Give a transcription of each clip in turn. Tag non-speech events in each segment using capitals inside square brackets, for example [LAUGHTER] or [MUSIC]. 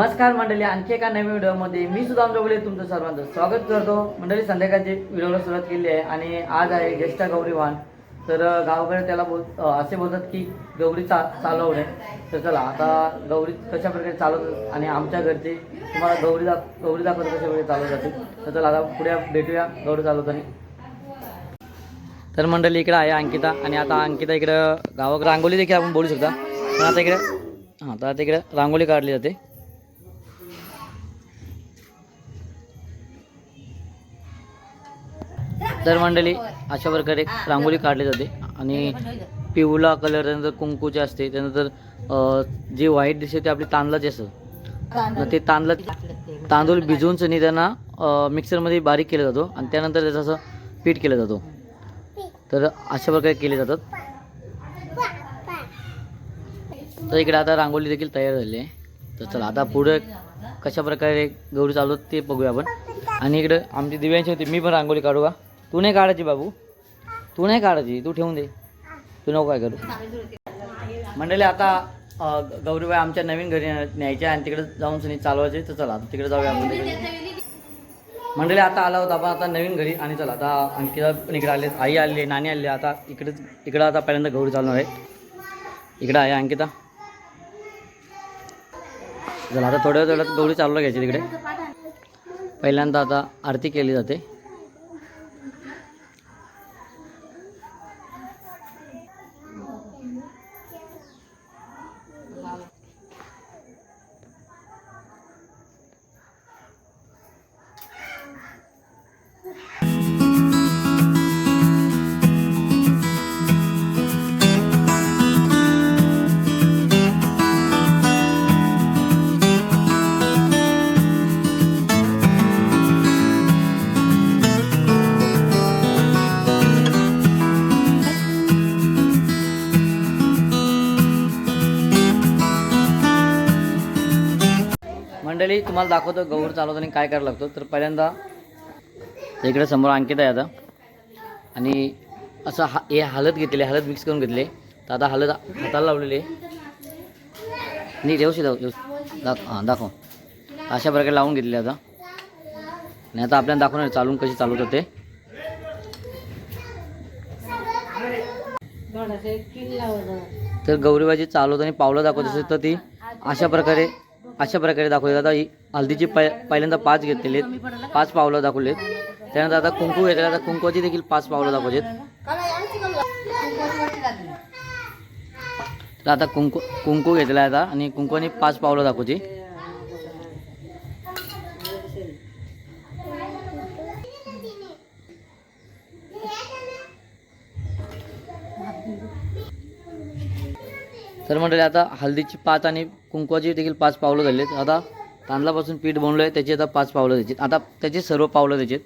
नमस्कार मंडळी आणखी एका नवीन व्हिडिओमध्ये मी सुद्धा जोगले तुमचं सर्वांचं स्वागत करतो. मंडळी संध्याकाळची व्हिडिओला सुरुवात केली आहे आणि आज आहे ज्येष्ठ गौरी वाहन तर अं, गावाकडे त्याला बोल असे बोलतात की गौरी चा चालवणे. तर चला आता गौरी कशा प्रकारे आणि आमच्या घरचे तुम्हाला गौरी दाख गौरी दाखवत कशा प्रकारे चालवत जाते तर चला आता पुढे भेटूया गौरी चालवताना. तर मंडळी इकडे आहे अंकिता आणि आता अंकिता इकडं गावाकडे रांगोली देखील आपण बोलू शकता. पण आता इकडे हां तर आता इकडे रांगोली काढली जाते. तर मंडळी अशा प्रकारे रांगोळी काढली जाते. आणि पिवळा कलर त्यानंतर कुंकूचे असते त्यानंतर जे व्हाईट दिसते ते आपली तांदळाचे असतं. ते तांदळा तांदूळ भिजवून सनी त्यांना मिक्सरमध्ये बारीक केला जातो आणि त्यानंतर त्याचं असं पीठ केलं जातो. तर अशा प्रकारे केले जातात. तर इकडे आता रांगोळी देखील तयार झाली आहे. तर चला आता पुढे कशा प्रकारे गौरी चालवत ते बघूया आपण. आणि इकडे आमची दिव्यांची होती मी पण रांगोळी काढू का? तू नाही काढायची बाबू. तू नाही काढायची तू ठेवून दे. तू नको काय करू. मंडळी आता गौरीबाई आमच्या नवीन घरी न्यायच्या आणि तिकडे जाऊन सुनी चालवायचे. तर चला आता तिकडे जाऊया आपण. मंडळी आता आला होता आपण आता नवीन घरी आणि चला आता अंकिता पण इकडे आले आई आली नाणी आली. आहे. आता इकडे इकडं आता पहिल्यांदा गौरी चालणार आहे. इकडं आहे अंकिता. चला आता थोड्या वेळ गौरी चालवलं घ्यायची तिकडे. पहिल्यांदा आता आरती केली जाते. तुम्हाला दाखवतो गौर चालवताना काय करायला लागतो. तर पहिल्यांदा इकडे समोर अंकित आहे आता. आणि असं हा हे हळद घेतलेली हळद मिक्स करून घेतले तर आता हळद हाताला लावलेली नाही व्यवस्थित व्यवस्थित दाख हां दाखव. अशा प्रकारे लावून घेतले आता. आणि आता आपल्याला दाखवणार चालून कशी चालवतात ते. तर गौरीबाजी चालवताना पावलं दाखवत असेल तर ती अशा प्रकारे अशा प्रकारे दाखवले आता ही हल्दीची पै पहिल्यांदा पाच घेतलेले आहेत. पाच पावलं दाखवलेत. त्यानंतर आता कुंकू घेतले आता कुंकूची देखील पाच पावलं दाखवलेत. तर आता कुंकू कुंकू घेतला आहे आता. आणि कुंकूने पाच पावलं दाखवते तर म्हटले आता हल्दीची पाच आणि कुंकवाचे देखील पाच पावलं झालीत आता तांदळापासून पीठ बनलं आहे त्याची आता पाच पावलं द्यायची आता त्याची सर्व पावलं द्यायची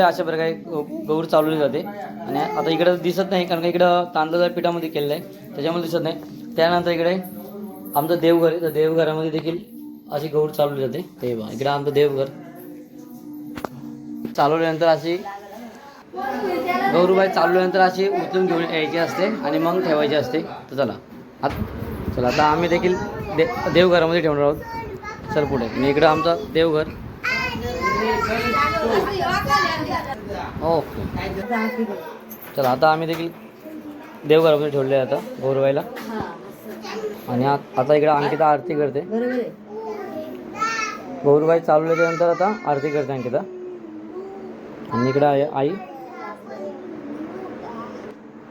अशा प्रकारे गौर चालवली जाते. आणि आता इकडं दिसत नाही कारण का इकडं तांदळाच्या पिठामध्ये केलेलं आहे. त्याच्यामध्ये दिसत नाही. त्यानंतर इकडे आमचं देवघर आहे. तर देवघरामध्ये देखील अशी गौर चालवली जाते. ते बघा आमचं देवघर. चालवल्यानंतर अशी गौरूबाई चालवल्यानंतर अशी उचलून घेऊन यायची असते आणि मग ठेवायची असते. तर चला. आता चला आता आम्ही देखील दे देवघरामध्ये ठेवणार आहोत. चल पुढे. आणि इकडं आमचं देवघर. ओके. चल आता आम्ही देखील देवघरामध्ये ठेवले आता गौरवायला आणि आता इकडे अंकिता आरती करते. गौरबाई चालवल्याच्या नंतर आता आरती करते अंकिता. आणि इकडं आहे आई.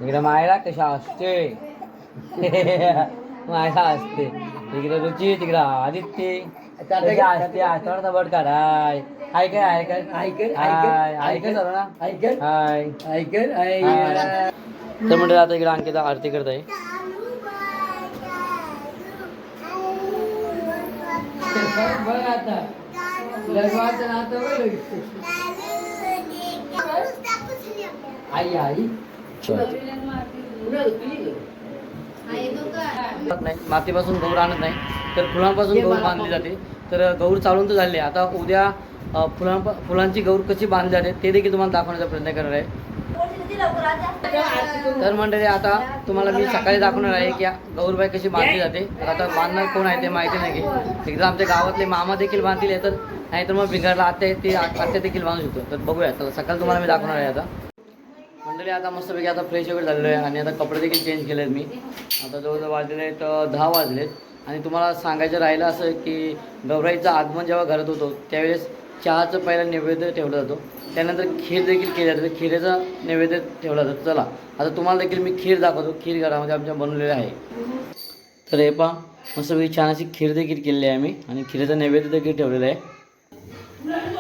इकडे मायरा कशा असते? [LAUGHS] मायरा असते. इकडे रुची तिकडं आदित्य. असते? आठवडा बट काढाय हाय काय सर्व ना हाय. ऐकल हाय. तर म्हणजे आता इकडे अंकिता आरती करत आहे. बघ आता लग्नाचं नातं बघ आई आई. नाही मातीपासून गौर आणत नाही. तर फुलांपासून गौर बांधली जाते. तर गौर चालून तर झाले. आता उद्या फुलां फुलांची गौर कशी बांधली जाते ते देखील तुम्हाला दाखवण्याचा प्रयत्न करणार आहे. तर मंडळी आता तुम्हाला मी सकाळी दाखवणार आहे की गौरबाई कशी बांधली जाते. तर आता बांधणार कोण आहे ते माहिती नाही. की एकदा आमच्या गावातले मामा देखील बांधतील तर नाही तर मग बिघडला आत्या आहे ते आत्या देखील बांधू शकतो. तर बघूया. चला सकाळी तुम्हाला मी दाखवणार आहे आता. मंडळी आता मस्तपैकी आता फ्रेश वगैरे झालेलो आहे आणि आता कपडे देखील चेंज केले आहेत मी. आता जवळजवळ वाजलेले आहेत दहा वाजलेत. आणि तुम्हाला सांगायचं राहिलं असं की गौराईचं आगमन जेव्हा घरात होतो त्यावेळेस चहाचं पहिला नैवेद्य ठेवला जातो. त्यानंतर खीर देखील केली जाते. खिरेचा नैवेद्य ठेवला जातो. चला आता तुम्हाला देखील मी खीर दाखवतो. खीर घरामध्ये आमच्या बनवलेली आहे. तर हे पहा मस्तपैकी छान अशी खीर देखील केलेली आहे आम्ही. आणि खिरेचा नैवेद्य देखील ठेवलेला आहे.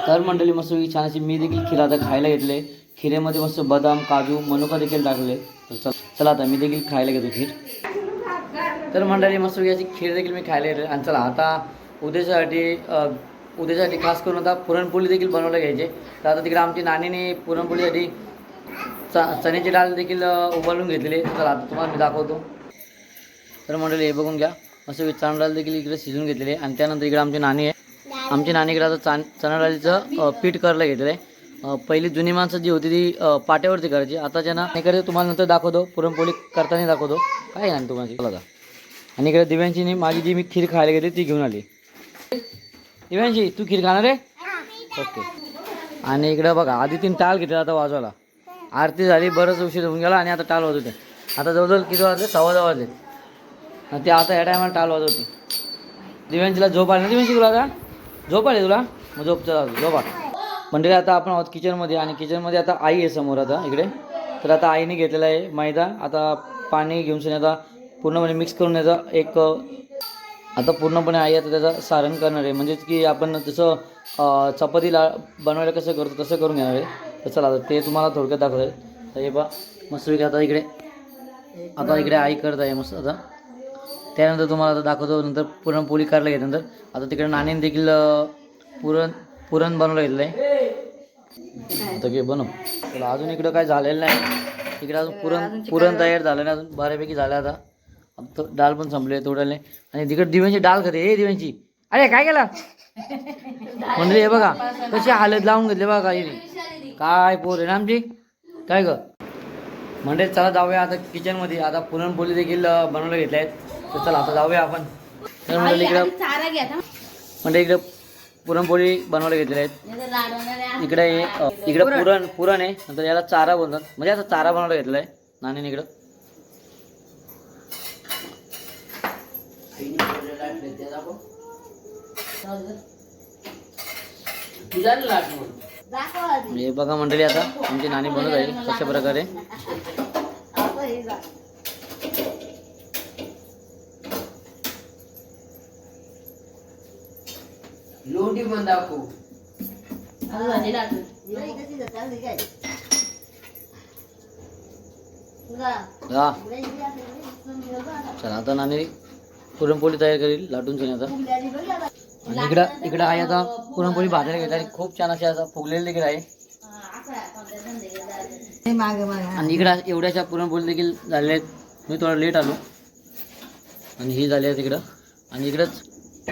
तर मंडळी मस्तपैकी छान अशी मी देखील खीर आता खायला घेतले. खिरेमध्ये मस्त बदाम काजू मनुका देखील टाकले. तर चला आता मी देखील खायला घेतो खीर. तर मंडळी मस्त अशी खीर देखील मी खायला घेतली. आणि चला आता उद्यासाठी उद्यासाठी खास करून आता पुरणपोळी देखील बनवल्या घ्यायचे. तर आता तिकडे आमची नानीने पुरणपोळीसाठी च चण्याची डाळ देखील उभारून घेतलेली आहे. तर आता तुम्हाला मी दाखवतो. तर मंडळी हे बघून घ्या. असं चणा डाळ देखील इकडे शिजून घेतलेली आहे. आणि त्यानंतर इकडे आमची नाणी आहे. आमची नाणी इकडे आता चान चणा डाळीचं पीठ करायला घेतलेलं आहे. पहिली जुनी माणसं जी होती ती पाट्यावरती करायची. आता ज्यांना इकडे तुम्हाला नंतर दाखवतो. पुरणपोळी करताना दाखवतो. काय आहे ना तुम्हाला? आणि इकडे दिव्यांची माझी जी मी खीर खायला गेली ती घेऊन आली. दिव्यांशी तू खीर खाणार आहे? ओके. आणि इकडं बघा आधी तीन टाळ घेतला आता वाजवायला. आरती झाली बरंच उशीर होऊन गेला आणि आता टाळ वाजवते आता जवळजवळ किती वाजले? सव्वा दहा वाजले. आणि ते आता या टायमाला टाळ वाजवते दिव्यांशीला झोप आली ना दिव्यांशी तुला का झोप आली तुला? मग झोप चला झोपा म्हणजे आता आपण आहोत किचनमध्ये आणि किचनमध्ये आता आई आहे समोर आता इकडे. तर आता आईने घेतलेला आहे मैदा. आता पाणी घेऊन सुद्धा आता पूर्णपणे मिक्स करून याचा एक आता पूर्णपणे आई आता त्याचं सारण करणार आहे. म्हणजेच की आपण जसं अ, चपाती ला बनवायला कसं करतो तसं करून घेणार आहे. तर चला आता ते तुम्हाला थोडक्यात दाखवत आहे. तर हे बा मस्तपैकी आता इकडे आता इकडे आई करत आहे मस्त आता. त्यानंतर तुम्हाला आता दाखवतो नंतर पुरणपोळी करायला घेतल्यानंतर आता तिकडे नाणीने देखील पुरण पुरण बनवलं घेतलं आहे. आता घे बनव. चला अजून इकडं काय झालेलं नाही. इकडे अजून पुरण पुरण तयार झालं नाही अजून बऱ्यापैकी झालं आता. आता डाळ पण संपले तोडाले आणि तिकडे दिव्यांची डाळ खाते. हे दिव्यांची. अरे काय केलं? म्हणजे हे बघा कशी हालत लावून घेतले बघा काही काय पोर आहे ना आमची? काय ग? म्हणजे चला जाऊया आता किचनमध्ये आता पुरणपोळी देखील बनवलं घेतले आहेत. तर चला आता जाऊया आपण. तर म्हणजे इकडं चारा घ्या ना. म्हणजे इकडं पुरणपोळी बनवायला घेतलेल्या आहेत. इकडे इकडे पुरण. पुरण आहे. नंतर याला चारा बोलतात. म्हणजे आता चारा बनवायला घेतला आहे. नानीने इकडं दाखव आधी. हे बघा मंडळी आता आमची नानी बनवत आहे कशा प्रकारे? हे. लोटी पण दाखवू. चला आता नानी पुरणपोळी तयार करील लाटून सनी आता. आणि इकडं इकडं आहे आता पुरणपोळी भाजायला घेतली आणि खूप छान अशी आता फुगलेली देखील आहे. असं. आणि इकडं एवढ्याशा पुरणपोळी देखील झालेल्या आहेत. मी थोडा लेट आलो. आणि ही झाली आहे तिकडं आणि इकडंच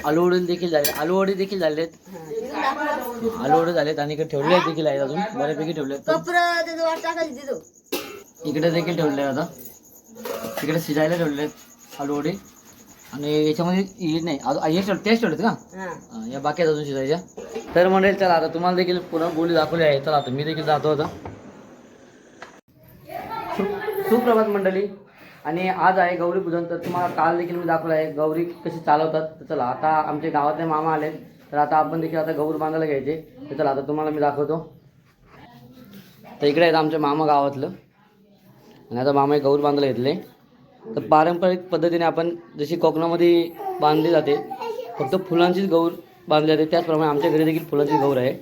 आलू वडे देखील झाले. आलू वडे देखील झाले आहेत. हा, तिकडून दाखव. आलू वडे झालेत आणि इकडे ठेवले आहेत देखील आहेत अजून. बऱ्यापैकी ठेवले आहेत. इकडे देखील ठेवले आहेत आता. तिकडे शिजायला ठेवले आहेत आलू वडे. आणि याच्यामध्ये हे नाही अजून हे टेस्ट ठेवलेत का? हा. हा, या बाकी आहेत अजून शिजायच्या. तर मंडळी चला आता तुम्हाला देखील पुन्हा बोली दाखवली आहे. चला आता मी देखील जातो आता. सुप्रभात मंडळी. आणि आज आहे गौरी पूजन तर तुम्हाला काल देखील मी दाखवलं आहे. गौरी कशी चालवतात तर चला आता आमचे गावातले मामा आले तर आता आपण देखील आता गौर बांधायला घ्यायचे. तर चला आता तुम्हाला मी दाखवतो. तर इकडे आहेत आमचे मामा गावातलं. आणि आता मामा गौर बांधायला घेतले. तर पारंपरिक पद्धतीने आपण जशी कोकणामध्ये बांधली जाते फक्त फुलांचीच गौर बांधली जाते. त्याचप्रमाणे आमच्या घरी देखील फुलांची गौर आहे.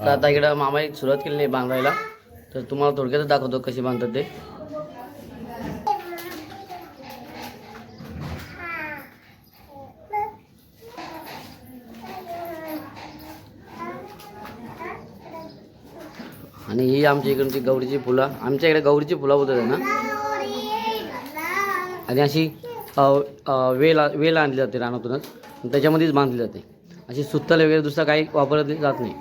तर आता इकडं मामाने सुरुवात केली आहे बांधायला. तर तुम्हाला थोडक्यातच दाखवतो कशी बांधतात ते. आणि ही आमच्या इकडची गौरीची फुलं. आमच्या इकडे गौरीची फुलं बोलतात ना? आणि अशी वेल वेल आणली जाते रानातूनच. त्याच्यामध्येच बांधली जाते. अशी सुत्तल वगैरे दुसरं काही वापरली जात नाही.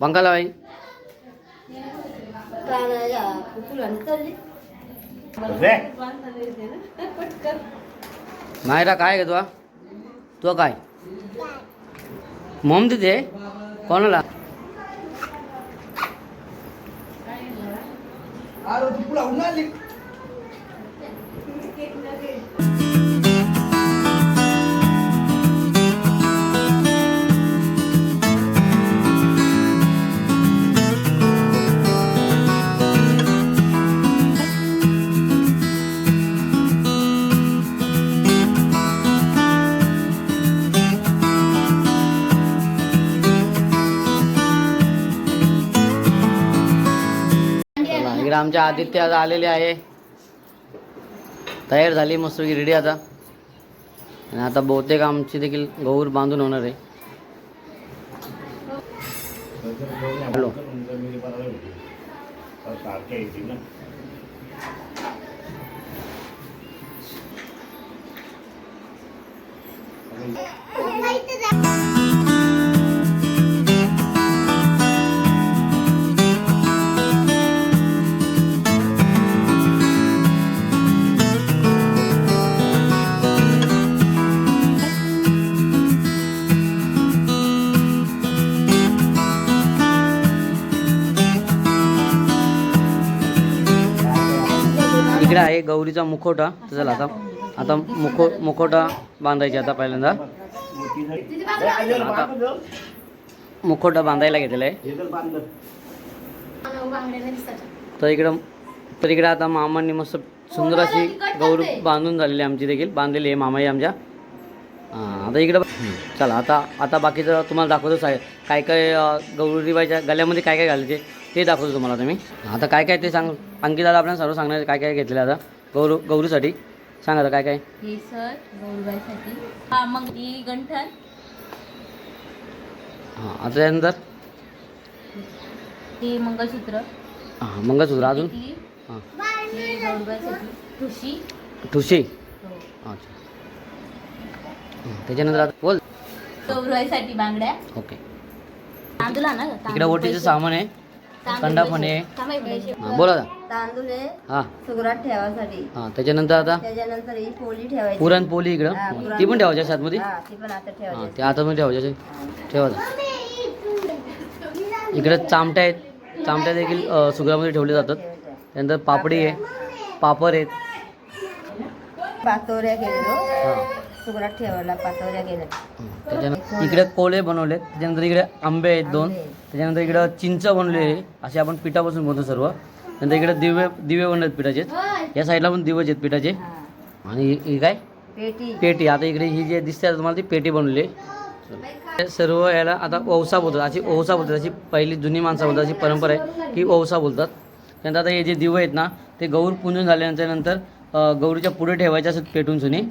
पंखाला बाई फुलांनी चालली मायरा काय ग तुला? तुला काय? ಮೊಮ್ದಿದೆ ಕೊನಲ ಆರು आमच्या आदित्य आलेले आहे. तयार मस्त रेडी आता. आणि आता बहुतेक आमची देखील गौर बांधून होणार आहे. हॅलो. गौरीचा मुखवटा. तर चला आता आता मुखो मुखवटा बांधायचे आता पहिल्यांदा. आता मुखवटा बांधायला घेतलेला आहे. तर इकडं तर इकडे आता मामांनी मस्त सुंदर अशी गौर बांधून झालेली आहे आमची देखील. बांधलेली आहे मामाई आमच्या. हां आता इकडं चला आता आता बाकीचं तुम्हाला दाखवतो साय काय काय गौरीबाईच्या गल्यामध्ये काय काय घालायचे ते दाखवतो तुम्हाला आता मी आता काय काय ते सांग अंकित दादा आपल्याला सर्व सांगणार काय काय घेतलेलं आता. गौर गौरीसाठी. सांगा आता काय काय? हे सर गौरबाईसाठी हा मग ही गंठन. हां आता त्यानंतर? हे मंगळसूत्र. हां मंगळसूत्र अजून? टिकली हां. हे गौरबाईसाठी ठुशी ठुशी हो. अच्छा. हं, त्याच्यानंतर आता बोल. गौरबाईसाठी बांगड्या. ओके. ना इकडे ओटीचं सामान आहे. कंडा पण आहे. हां बोला. आता. तांदूळ आहे. हां. सुगरात ठेवासाठी. हां त्याच्यानंतर आता? त्याच्यानंतर ही पोळी ठेवायची. पुरणपोळी इकडं? ती पण ठेवायची आतमध्ये हा ती पण आता हां ठेवायची. ते आतमध्ये ठेवायचे ठेवायचं इकडे चामट्या आहेत. चामट्या देखील अ, सुगरामध्ये ठेवले जातात. त्यानंतर पापडी आहे. पापड आहेत. पातोऱ्या हां. ठेवायला पातोऱ्या गेल्या. त्याच्यानंतर इकडे कोळे बनवलेत त्याच्यानंतर इकडे आंबे आहेत दोन. त्याच्यानंतर इकडं चिंच बनवले असे आपण पिठापासून बनवतो सर्व. नंतर इकडे दिवे दिवे बनलेत पिठाचे. या साईडला पण दिवेच आहेत पिठाचे. आणि ही- काय? पेटी. पेटी. आता इकडे ही जी दिसते तुम्हाला ती पेटी बनवली आहे. सर्व याला आता ओवसा बोलतात. अशी ओवसा बोलतात. अशी पहिली जुनी माणसं बोलतात. अशी परंपरा आहे की ओवसा बोलतात. त्यानंतर आता हे जे दिवे आहेत ना ते गौर पूजन झाल्यानंतर नंतर गौरीच्या पुढे ठेवायचे असतात पेटून सुनी.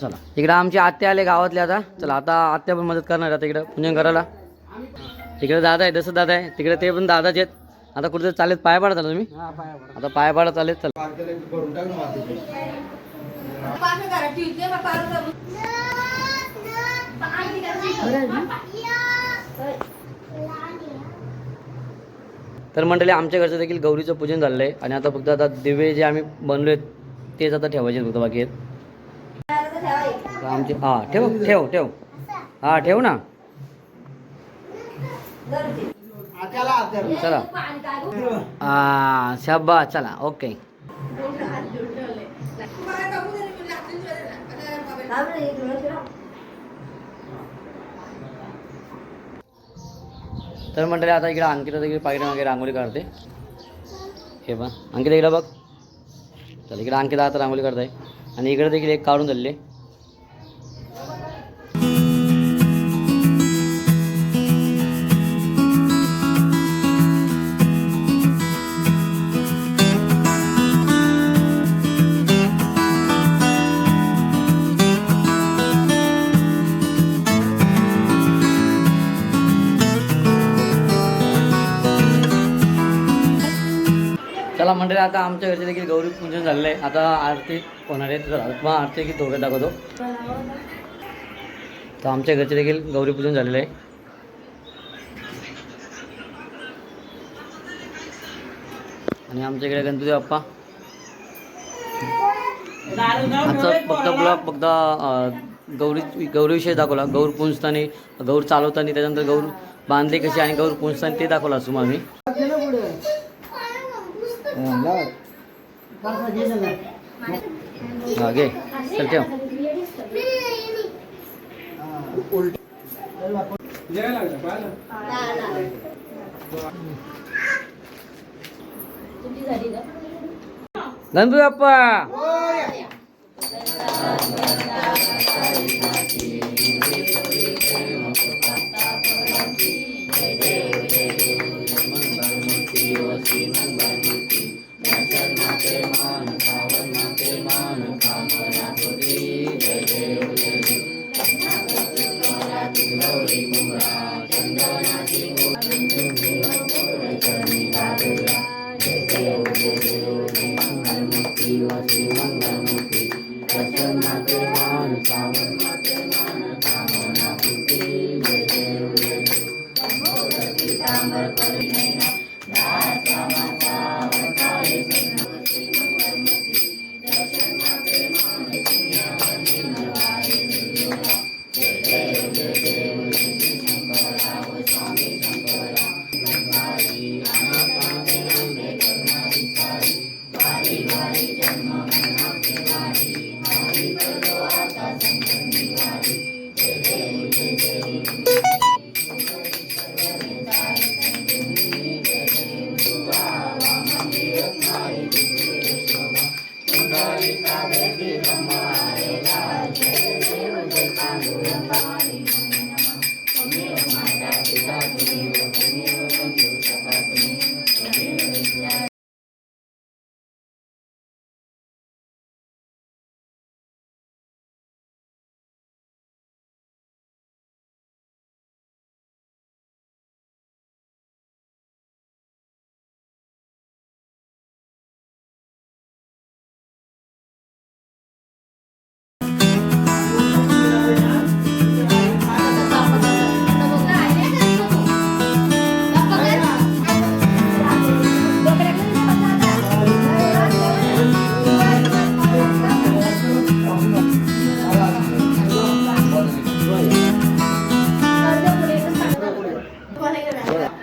चला. इकडे आमचे आत्या आले गावातले आता. चला आता आत्या पण मदत करणार आता इकडं. पूजन करायला तिकडे दादा आहे जसं दादा आहे. तिकडे ते पण दादाचे आहेत. आता कुठे चालेत पाय पाडत आला तुम्ही? आता पाय पाडत चालेत चला. तर मंडळी आमच्या घरचं देखील गौरीचं पूजन आहे. आणि आता फक्त आता दिवे जे आम्ही बनलोय तेच आता ठेवायचे आहेत फक्त बाकी आहेत. आमचे हां ठेव ठेव ठेव. हां ठेव ना. चला. हां शाबा चला ओके. तर मंडळी आता इकडे अंकिता देखील पायरी वगैरे रांगोळी काढते. हे पण अंकिता इकडे बघ. चल इकडे अंकिता आता रांगोळी काढताय. आणि इकडे देखील एक काढून झालेली आता आमच्या घरचे देखील गौरी पूजन झालेलं आहे आता आरती होणार आहे. तर मग आरती की थोडं दाखवतो. तर आमच्या घरचे देखील गौरी पूजन झालेलं आहे आणि आमच्या इकडे गणपती बाप्पा. आजचा फक्त ब्लॉग फक्त गौरी गौरीविषयी दाखवला. गौर पुंजताना गौर चालवताना त्याच्यानंतर गौर बांधले कशी आणि गौर पुंजताना ते दाखवला असू मग आम्ही हा घे चल ठेव. गणपती बाप्पा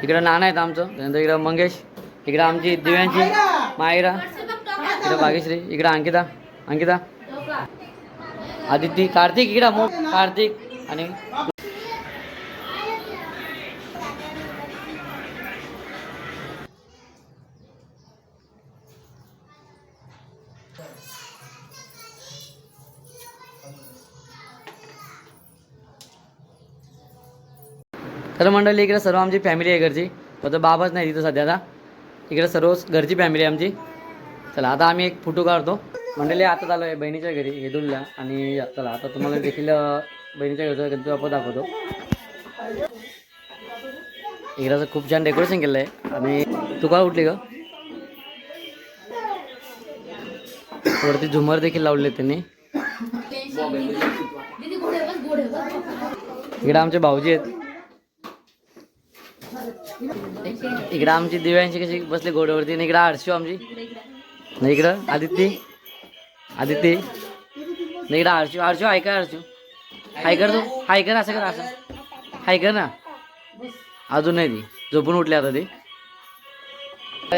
इकडं नाना आहेत आमचं. त्यानंतर इकडं मंगेश इकडं आमची दिव्यांची मायरा इकडं भाग्यश्री इकडं अंकिता अंकिता. आदिती कार्तिक इकडं मो कार्तिक आणि तर मंडळी इकडे सर्व आमची फॅमिली आहे घरची. फक्त बाबाच नाही तिथं सध्या आता. इकडे सर्व घरची फॅमिली आहे आमची. चला आता आम्ही एक फोटो काढतो. मंडळी आता चालू आहे बहिणीच्या घरी हेदुलला आणि चला आता तुम्हाला देखील बहिणीच्या घरचा गणपती बाप्पा दाखवतो. इकडे असं खूप छान डेकोरेशन केलं आहे आणि तू का उठली का वरती झुमर देखील लावले त्यांनी. इकडे आमचे भाऊजी आहेत. इकडं आमची दिव्यांची कशी बसले घोड्यावरती आणि इकडं आरशू आमची. नाही इकडं आदित्य. आदित्य. नाही इकडं आरशू आरशू ऐका आरशू हाय कर तू. हाय कर असं कर असं. हाय कर ना. अजून नाही ती. झोपून उठली आता ती.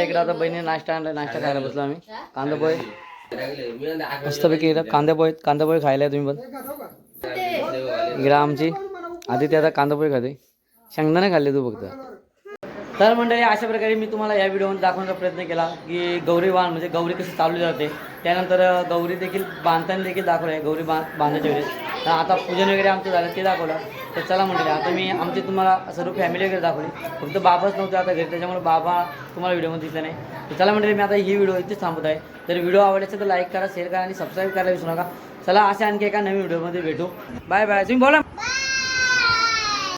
इकडं आता बहिणी नाश्ता आणला नाश्ता खायला बसलो आम्ही. कांदा पोहे. मस्तपैकी इकडं कांदा पोहे. कांदा पोहे खायला आहे तुम्ही पण. इकडं आमची आदित्य आता कांदा पोहे खाते. शेंगदाणे खाल्ले तू फक्त. तर मंडळी अशा प्रकारे मी तुम्हाला या व्हिडिओमध्ये दाखवण्याचा प्रयत्न केला की गौरी वाहन म्हणजे गौरी कशी चालवली जाते. त्यानंतर गौरी देखील बांधताना देखील दाखवलं आहे गौरी बांध बांधायच्या वेळेस. तर आता पूजन वगैरे आमचं झालं ते दाखवलं. तर चला मंडळी आता मी आमची तुम्हाला सर्व फॅमिली वगैरे दाखवली. फक्त बाबाच नव्हते आता घरी त्याच्यामुळे बाबा तुम्हाला व्हिडिओमध्ये दिसला नाही. तर चला मंडळी मी आता ही व्हिडिओ इथेच थांबत आहे. तर व्हिडिओ आवडायचं तर लाईक करा शेअर करा आणि सबस्क्राईब करायला विसरू नका. चला असे आणखी एका नवीन व्हिडिओमध्ये भेटू. बाय बाय तुम्ही बोला.